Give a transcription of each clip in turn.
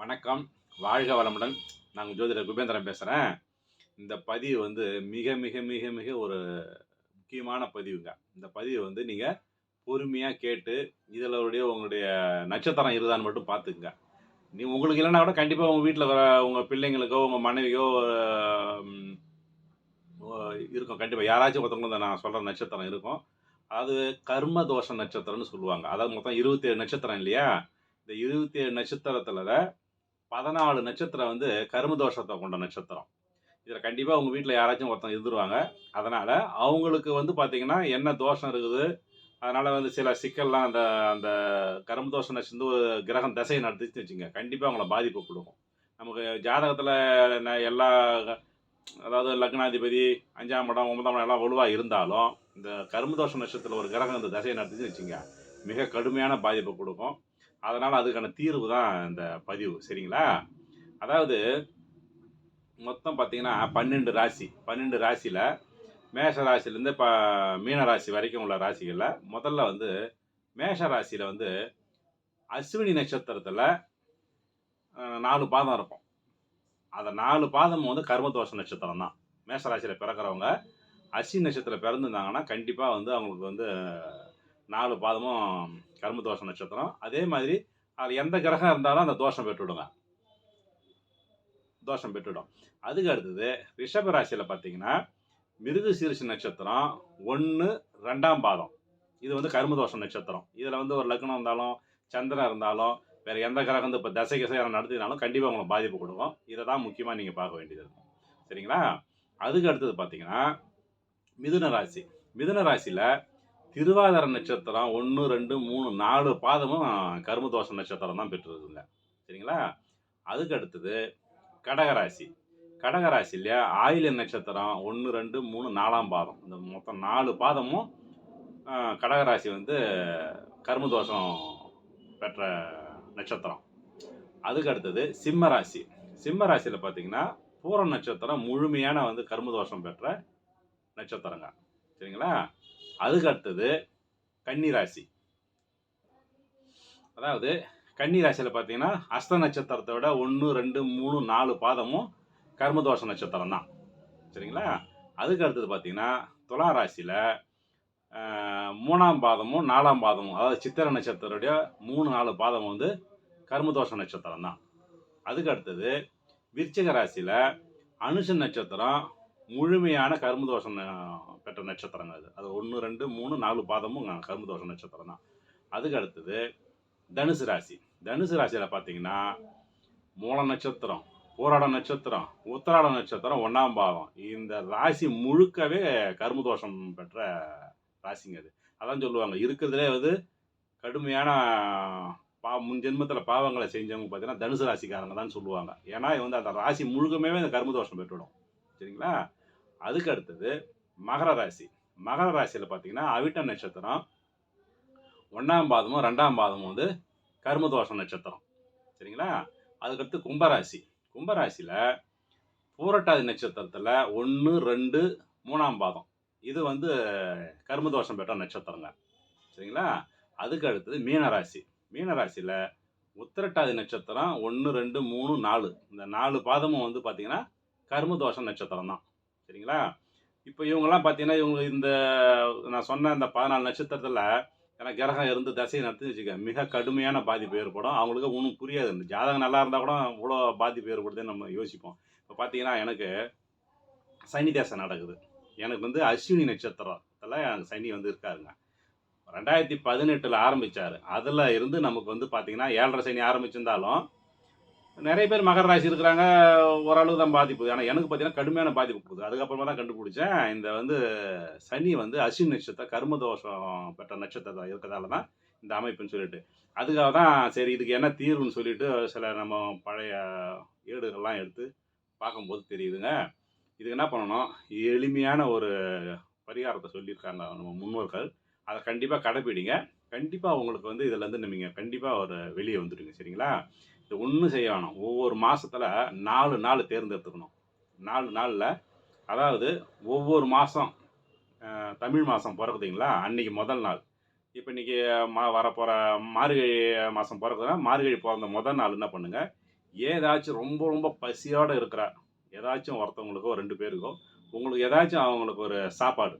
வணக்கம். வாழ்க வளமுடன். நாங்கள் ஜோதிடர் குபேந்திரன் பேசுகிறேன் இந்த பதிவு வந்து மிக மிக மிக மிக ஒரு முக்கியமான பதிவுங்க. இந்த பதிவை வந்து நீங்கள் பொறுமையாக கேட்டு இதில் உடைய உங்களுடைய நட்சத்திரம் இருதான்னு மட்டும் பார்த்துக்குங்க. நீ உங்களுக்கு இல்லைன்னா கூட கண்டிப்பாக உங்கள் வீட்டில் வர உங்கள் பிள்ளைங்களுக்கோ உங்கள் மனைவிக்கோ இருக்கும். கண்டிப்பாக யாராச்சும் ஒருத்தவங்களும் நான் சொல்கிற நட்சத்திரம் இருக்கும். அது கர்ம தோஷ நட்சத்திரம்னு சொல்லுவாங்க. அதாவது மொத்தம் இருபத்தேழு நட்சத்திரம் இல்லையா? இந்த இருபத்தேழு நட்சத்திரத்தில் பதினாலு நட்சத்திரம் வந்து கரும தோஷத்தை கொண்ட நட்சத்திரம். இதில் கண்டிப்பாக உங்கள் வீட்டில் யாராச்சும் ஒருத்தன் இருந்துருவாங்க. அதனால் அவங்களுக்கு வந்து பார்த்திங்கன்னா என்ன தோஷம் இருக்குது? அதனால் வந்து சில சிக்கல்லாம் அந்த அந்த கரும்பு தோஷம் நட்சத்திரம் ஒரு கிரகம் தசையை நடத்திச்சு வச்சுங்க. கண்டிப்பாக அவங்கள பாதிப்பு கொடுக்கும். நமக்கு ஜாதகத்தில் எல்லா அதாவது லக்னாதிபதி அஞ்சாம் இடம் ஒன்பதாம் இடம் எல்லாம் வலுவாக இருந்தாலும் இந்த கரும்பு தோஷ நட்சத்திரத்தில் ஒரு கிரகம் இந்த தசையை நடத்திச்சு வச்சுங்க. மிக கடுமையான பாதிப்பை கொடுக்கும். அதனால் அதுக்கான தீர்வு தான் இந்த பதிவு சரிங்களா? அதாவது மொத்தம் பார்த்தீங்கன்னா பன்னெண்டு ராசி பன்னெண்டு ராசியில் மேஷ ராசிலேருந்து இப்போ மீன ராசி வரைக்கும் உள்ள ராசிகளில் முதல்ல வந்து மேஷ ராசியில் வந்து அஸ்வினி நட்சத்திரத்தில் நாலு பாதம் இருக்கும் அந்த நாலு பாதம் வந்து கர்மதோஷ நட்சத்திரம் தான். மேஷ ராசியில் பிறக்கிறவங்க அஸ்வினி நட்சத்திரம் பிறந்திருந்தாங்கன்னா கண்டிப்பாக வந்து அவங்களுக்கு வந்து நாலு பாதமும் கரும்பு தோஷம் நட்சத்திரம். அதே மாதிரி அது எந்த கிரகம் இருந்தாலும் அந்த தோஷம் பெற்றுவிடுங்க தோஷம் பெற்றுவிடும் அதுக்கு அடுத்தது ரிஷப ராசியில் பார்த்தீங்கன்னா மிருக சீரிசு நட்சத்திரம் ஒன்று ரெண்டாம் பாதம். இது வந்து கரும்பு தோஷம் நட்சத்திரம். இதில் வந்து ஒரு லக்னம் இருந்தாலும் சந்திரன் இருந்தாலும் வேறு எந்த கிரகம் வந்து இப்போ தசை கிசையாக நடத்தினாலும் கண்டிப்பாக உங்களுக்கு பாதிப்பு கொடுக்கும். இதை தான் முக்கியமாக நீங்கள் பார்க்க வேண்டியது இருக்கும். சரிங்களா? அதுக்கு அடுத்தது பார்த்தீங்கன்னா மிதுன ராசி. மிதுன ராசியில் திருவாதிர நட்சத்திரம் ஒன்று ரெண்டு மூணு நாலு பாதமும் கருமதோஷ நட்சத்திரம் தான் பெற்றிருக்குங்க. சரிங்களா? அதுக்கு அடுத்தது கடகராசி. கடகராசி இல்லையா ஆயில நட்சத்திரம் ஒன்று ரெண்டு மூணு நாலாம் பாதம். இந்த மொத்தம் நாலு பாதமும் கடகராசி வந்து கருமதோஷம் பெற்ற நட்சத்திரம். அதுக்கு அடுத்தது சிம்ம ராசி சிம்ம ராசியில் பார்த்தீங்கன்னா பூர நட்சத்திரம் முழுமையான வந்து கருமதோஷம் பெற்ற நட்சத்திரங்க. சரிங்களா? அதுக்கு அடுத்தது கன்னி ராசி அதாவது கன்னிராசியில் பார்த்தீங்கன்னா அஸ்த நட்சத்திரத்தை விட ஒன்று ரெண்டு மூணு நாலு பாதமும் கர்மதோஷ நட்சத்திரம் தான். சரிங்களா? அதுக்கு அடுத்தது பார்த்தீங்கன்னா துலா ராசியில் மூணாம் பாதமும் நாலாம் பாதமும் அதாவது சித்திர நட்சத்திரத்துடைய மூணு நாலு பாதமும் வந்து கர்மதோஷ நட்சத்திரம் தான். அதுக்கு அடுத்தது விருச்சிக ராசியில் அனுஷ நட்சத்திரம் முழுமையான கர்மதோஷம் தோஷம் பெற்ற நட்சத்திரங்க அது. அது ஒன்று ரெண்டு மூணு நாலு பாதமும் கர்மதோஷ நட்சத்திரம் தான். அதுக்கு அடுத்தது தனுசு ராசி. தனுசு ராசியில் பார்த்தீங்கன்னா மூல நட்சத்திரம் போராட நட்சத்திரம் உத்தராட நட்சத்திரம் ஒன்றாம் பாதம் இந்த ராசி முழுக்கவே கர்மதோஷம் பெற்ற ராசிங்க அது. அதான் சொல்லுவாங்க இருக்கிறதுலே வந்து கடுமையான பா முன் ஜென்மத்தில் பாவங்களை செஞ்சவங்க பார்த்தீங்கன்னா தனுசு ராசிக்காரங்க தான் சொல்லுவாங்க. ஏன்னா வந்து அந்த ராசி முழுக்கமே இந்த கர்மதோஷம் பெற்றுடும் சரிங்களா? அதுக்கு அடுத்தது மகர ராசி. மகர ராசியில் பார்த்தீங்கன்னா அவிட்ட நட்சத்திரம் ஒன்றாம் பாதமும் ரெண்டாம் பாதமும் வந்து கர்மதோஷ நட்சத்திரம். சரிங்களா? அதுக்கடுத்து கும்பராசி. கும்பராசியில் பூரட்டாதி நட்சத்திரத்தில் ஒன்று ரெண்டு மூணாம் பாதம். இது வந்து கர்மதோஷம் பெற்ற நட்சத்திரங்க. சரிங்களா? அதுக்கு அடுத்தது மீனராசி. மீனராசியில் உத்திரட்டாதி நட்சத்திரம் ஒன்று ரெண்டு மூணு நாலு. இந்த நாலு பாதமும் வந்து பார்த்திங்கன்னா கர்மதோஷ நட்சத்திரம் தான் சரிங்களா? இப்போ இவங்கெல்லாம் பார்த்தீங்கன்னா இவங்க இந்த நான் சொன்ன இந்த பதினாலு நட்சத்திரத்தில் எனக்கு கிரகம் இருந்து தசையை நடத்தி வச்சுக்க மிக கடுமையான பாதிப்பு ஏற்படும். அவங்களுக்கு ஒன்றும் புரியாது. இந்த ஜாதகம் நல்லா இருந்தால் கூட இவ்வளோ பாதிப்பு ஏற்படுதுன்னு நம்ம யோசிப்போம். இப்போ பார்த்தீங்கன்னா எனக்கு சனி தேசம் நடக்குது. எனக்கு வந்து அஸ்வினி நட்சத்திரத்தில் எனக்கு சனி வந்து இருக்காருங்க. ரெண்டாயிரத்தி பதினெட்டில் ஆரம்பித்தார் அதில் இருந்து நமக்கு வந்து பார்த்திங்கன்னா ஏழரை சனி ஆரம்பிச்சிருந்தாலும் நிறைய பேர் மகர ராசி இருக்கிறாங்க ஓரளவு தான் பாதிப்பு ஆனால் எனக்கு பார்த்தீங்கன்னா கடுமையான பாதிப்பு போகுது. அதுக்கப்புறமா தான் கண்டுபிடிச்சேன். இந்த வந்து சனி வந்து அசின் நட்சத்திரம் கர்மதோஷம் பெற்ற நட்சத்திரம் இருக்கிறதால தான் இந்த அமைப்புன்னு சொல்லிட்டு. அதுக்காக தான் சரி இதுக்கு என்ன தீர்வுன்னு சொல்லிட்டு சில நம்ம பழைய ஏடுகள்லாம் எடுத்து பார்க்கும்போது தெரியுதுங்க. இதுக்கு என்ன பண்ணணும்? எளிமையான ஒரு பரிகாரத்தை சொல்லியிருக்காங்க நம்ம முன்னோர்கள். அதை கண்டிப்பாக கடைப்பிடிங்க. கண்டிப்பாக உங்களுக்கு வந்து இதில் வந்து நீங்கள் கண்டிப்பாக ஒரு வெளியே வந்துடுங்க சரிங்களா? இது ஒன்றும் செய்ய வேணாம். ஒவ்வொரு மாதத்தில் நாலு நாள் தேர்ந்தெடுத்துக்கணும். நாலு நாளில் அதாவது ஒவ்வொரு மாதம் தமிழ் மாதம் பிறக்குதுங்களா அன்றைக்கி முதல் நாள். இப்போ இன்றைக்கி மா வரப்போகிற மார்கழி மாதம் பிறக்குதுன்னா மார்கழி பிறந்த முதல் நாள் என்ன பண்ணுங்கள் ஏதாச்சும் ரொம்ப ரொம்ப பசியோடு இருக்கிற ஏதாச்சும் ஒருத்தவங்களுக்கோ ரெண்டு பேருக்கோ உங்களுக்கு ஏதாச்சும் அவங்களுக்கு ஒரு சாப்பாடு.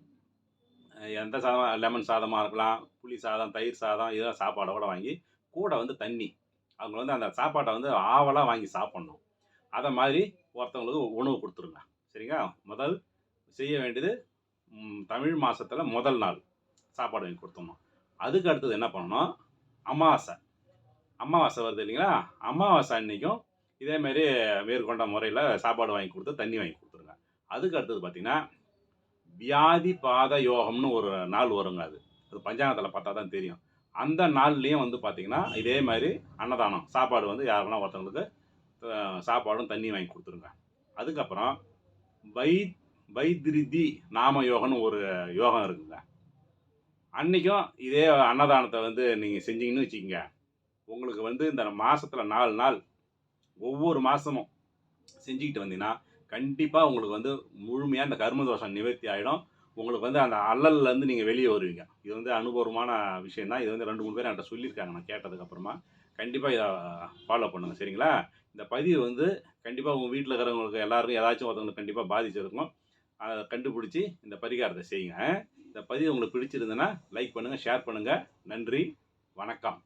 எந்த சாதம் லெமன் சாதமாக இருக்கலாம் புளி சாதம் தயிர் சாதம் இதெல்லாம் சாப்பாடோட வாங்கி கூட வந்து தண்ணி அவங்க வந்து அந்த சாப்பாட்டை வந்து ஆவலாக வாங்கி சாப்பிட்ணும். அதை மாதிரி ஒருத்தவங்களுக்கு உணவு கொடுத்துருங்க. சரிங்களா? முதல் செய்ய வேண்டியது தமிழ் மாதத்தில் முதல் நாள் சாப்பாடு வாங்கி கொடுத்துடணும் அதுக்கு அடுத்தது என்ன பண்ணணும்? அமாவாசை. அமாவாசை வருது இல்லைங்களா? அமாவாசை அன்றைக்கும் இதேமாரி மேற்கொண்ட முறையில் சாப்பாடு வாங்கி கொடுத்து தண்ணி வாங்கி கொடுத்துருங்க. அதுக்கு அடுத்தது பார்த்திங்கன்னா வியாதி பாத யோகம்னு ஒரு நாள் வருங்க அது. அது பஞ்சாங்கத்தில் பார்த்தா தான் தெரியும். அந்த நாள்லேயும் வந்து பார்த்திங்கன்னா இதே மாதிரி அன்னதானம் சாப்பாடு வந்து யாருன்னா ஒருத்தவங்களுக்கு சாப்பாடும் தண்ணியும் வாங்கி கொடுத்துருங்க. அதுக்கப்புறம் வை வைத்திருதி நாம யோகம்னு ஒரு யோகம் இருக்குங்க. அன்றைக்கும் இதே அன்னதானத்தை வந்து நீங்கள் செஞ்சீங்கன்னு வச்சுக்கோங்க. உங்களுக்கு வந்து இந்த மாதத்தில் நாலு நாள் ஒவ்வொரு மாதமும் செஞ்சுக்கிட்டு வந்தீங்கன்னா கண்டிப்பாக உங்களுக்கு வந்து முழுமையாக இந்த கர்ம தோஷம் நிவர்த்தி ஆகிடும் உங்களுக்கு வந்து அந்த அல்லல்லேருந்து நீங்கள் வெளியே வருவீங்க. இது வந்து அனுபவமான விஷயம் தான் இது வந்து ரெண்டு மூணு பேர் என்கிட்ட சொல்லியிருக்காங்க. நான் கேட்டதுக்கப்புறமா கண்டிப்பாக இதை ஃபாலோ பண்ணுங்கள் சரிங்களா? இந்த பதிவு வந்து கண்டிப்பாக உங்கள் வீட்டில் இருக்கிறவங்களுக்கு எல்லாருக்கும் ஏதாச்சும் ஒருத்தவங்களுக்கு கண்டிப்பாக பாதிச்சிருக்கும். அதை கண்டுபிடிச்சி இந்த பரிகாரத்தை செய்யுங்க. இந்த பதிவு உங்களுக்கு பிடிச்சிருந்ததுன்னா லைக் பண்ணுங்கள் ஷேர் பண்ணுங்கள் நன்றி. வணக்கம்.